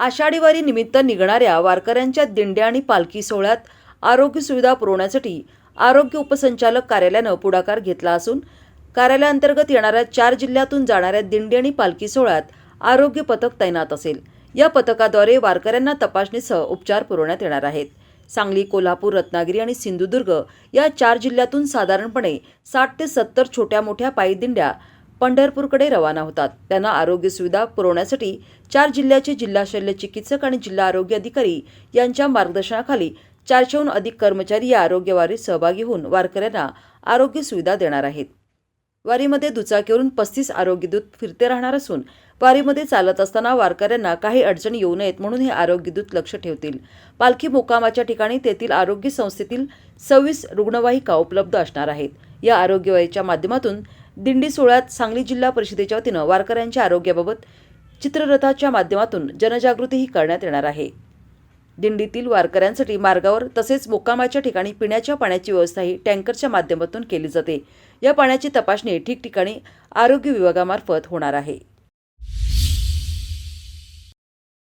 आषाढीवारी निमित्त निघणाऱ्या वारकऱ्यांच्या दिंड्या आणि पालखी सोहळ्यात आरोग्य सुविधा पुरवण्यासाठी आरोग्य उपसंचालक कार्यालयानं पुढाकार घेतला असून कार्यालयाअंतर्गत येणाऱ्या चार जिल्ह्यातून जाणाऱ्या दिंडी आणि पालखी सोहळ्यात आरोग्य पथक तैनात असेल. या पथकाद्वारे वारकऱ्यांना तपासणीसह उपचार पुरवण्यात येणार आहेत. सांगली कोल्हापूर रत्नागिरी आणि सिंधुदुर्ग या चार जिल्ह्यातून साधारणपणे साठ ते सत्तर छोट्या मोठ्या पायी दिंड्या पंढरपूरकडे रवाना होतात. त्यांना आरोग्य सुविधा पुरवण्यासाठी चार जिल्ह्याचे जिल्हा शल्य चिकित्सक आणि जिल्हा आरोग्य अधिकारी यांच्या मार्गदर्शनाखाली चारशेहून अधिक कर्मचारी या आरोग्य वारीत सहभागी होऊन वारकऱ्यांना आरोग्य सुविधा देणार आहेत. वारीमध्ये दुचाकीवरून पस्तीस आरोग्यदूत फिरते राहणार असून वारीमध्ये चालत असताना वारकऱ्यांना काही अडचणी येऊ नयेत म्हणून हे आरोग्यदूत लक्ष ठेवतील. पालखी मुक्कामाच्या ठिकाणी तेथील आरोग्य संस्थेतील सव्वीस रुग्णवाहिका उपलब्ध असणार आहेत. या आरोग्यवाहीच्या माध्यमातून दिंडी सोहळ्यात सांगली जिल्हा परिषदेच्या वतीनं वारकऱ्यांच्या आरोग्याबाबत चित्ररथाच्या माध्यमातून जनजागृतीही करण्यात येणार आहे. दिंडीतील वारकऱ्यांसाठी मार्गावर तसेच मुक्कामाच्या ठिकाणी पिण्याच्या पाण्याची व्यवस्थाही टँकरच्या माध्यमातून केली जाते. या पाण्याची तपासणी ठिकठिकाणी आरोग्य विभागामार्फत होणार आहे.